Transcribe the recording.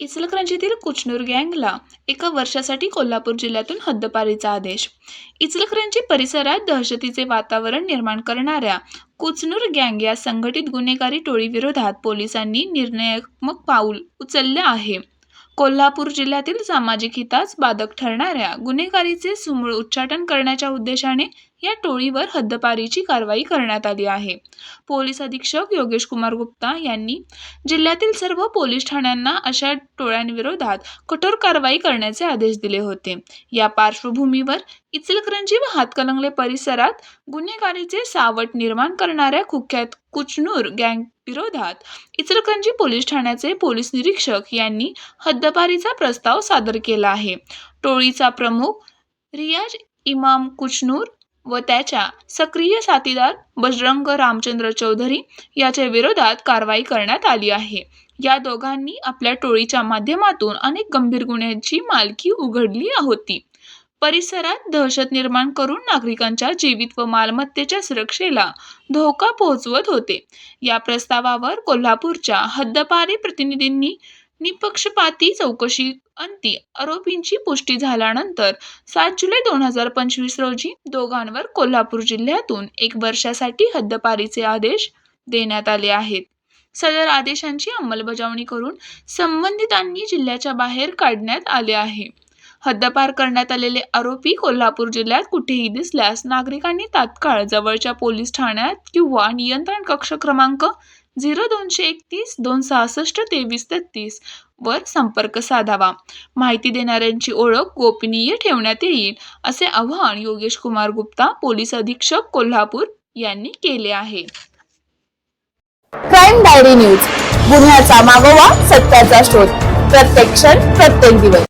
इचलकरंजीतील कुचनूर गँगला एका वर्षासाठी कोल्हापूर जिल्ह्यातून हद्दपारीचा आदेश. इचलकरंजी परिसरात दहशतीचे वातावरण निर्माण करणाऱ्या कुचनूर गँग या संघटित गुन्हेगारी टोळीविरोधात पोलिसांनी निर्णयात्मक पाऊल उचललं आहे. कोल्हापूर जिल्ह्यातील सामाजिक हितास बाधक ठरणाऱ्या गुन्हेगारीचे सुमूळ उच्चाटन करण्याच्या उद्देशाने या टोळीवर हद्दपारीची कारवाई करण्यात आली आहे. पोलीस अधीक्षक योगेश कुमार गुप्ता यांनी जिल्ह्यातील सर्व पोलीस ठाण्यांना अशा टोळ्यांविरोधात कठोर कारवाई करण्याचे आदेश दिले होते. या पार्श्वभूमीवर इचलकरंजी व हातकलंगले परिसरात गुन्हेगारीचे सावट निर्माण करणाऱ्या कुख्यात कुचनूर गँग विरोधात इचलकरंजी पोलीस ठाण्याचे पोलीस निरीक्षक यांनी हद्दपारीचा प्रस्ताव सादर केला आहे. टोळीचा प्रमुख रियाज इमाम कुचनूर व त्याच्या सक्रिय साथीदार बजरंग रामचंद्र चौधरी याच्या विरोधात कारवाई करण्यात आली आहे. या दोघांनी आपल्या टोळीच्या माध्यमातून अनेक गंभीर गुन्ह्यांची मालकी उघडली होती. परिसरात दहशत निर्माण करून नागरिकांच्या जीवित व मालमत्तेच्या सुरक्षेला धोका पोहोचवत होते. या प्रस्तावावर कोल्हापूरच्या हद्दपारी प्रतिनिधींनी निपक्षपाती चौकशी अंती आरोपींची पुष्टी झाल्यानंतर सात जुलै दोन हजार पंचवीस रोजी दोघांवर कोल्हापूर जिल्ह्यातून एक वर्षासाठी हद्दपारीचे आदेश देण्यात आले आहेत. सदर आदेशांची अंमलबजावणी करून संबंधितांनी जिल्ह्याच्या बाहेर काढण्यात आले आहे. हद्दपार करण्यात आलेले आरोपी कोल्हापूर जिल्ह्यात कुठेही दिसल्यास नागरिकांनी तात्काळ जवळच्या पोलीस ठाण्यात किंवा नियंत्रण कक्ष क्रमांक झिरो दोनशे एकतीस दोन सहासष्ट तेवीस तेहतीस वर संपर्क साधावा. माहिती देणाऱ्यांची ओळख गोपनीय ठेवण्यात येईल असे आवाहन योगेश कुमार गुप्ता पोलीस अधीक्षक कोल्हापूर यांनी केले आहे. Crime diary news. गुन्ह्याचा मागोवा सत्याचा शोध. प्रत्येक क्षण प्रत्येक दिवस.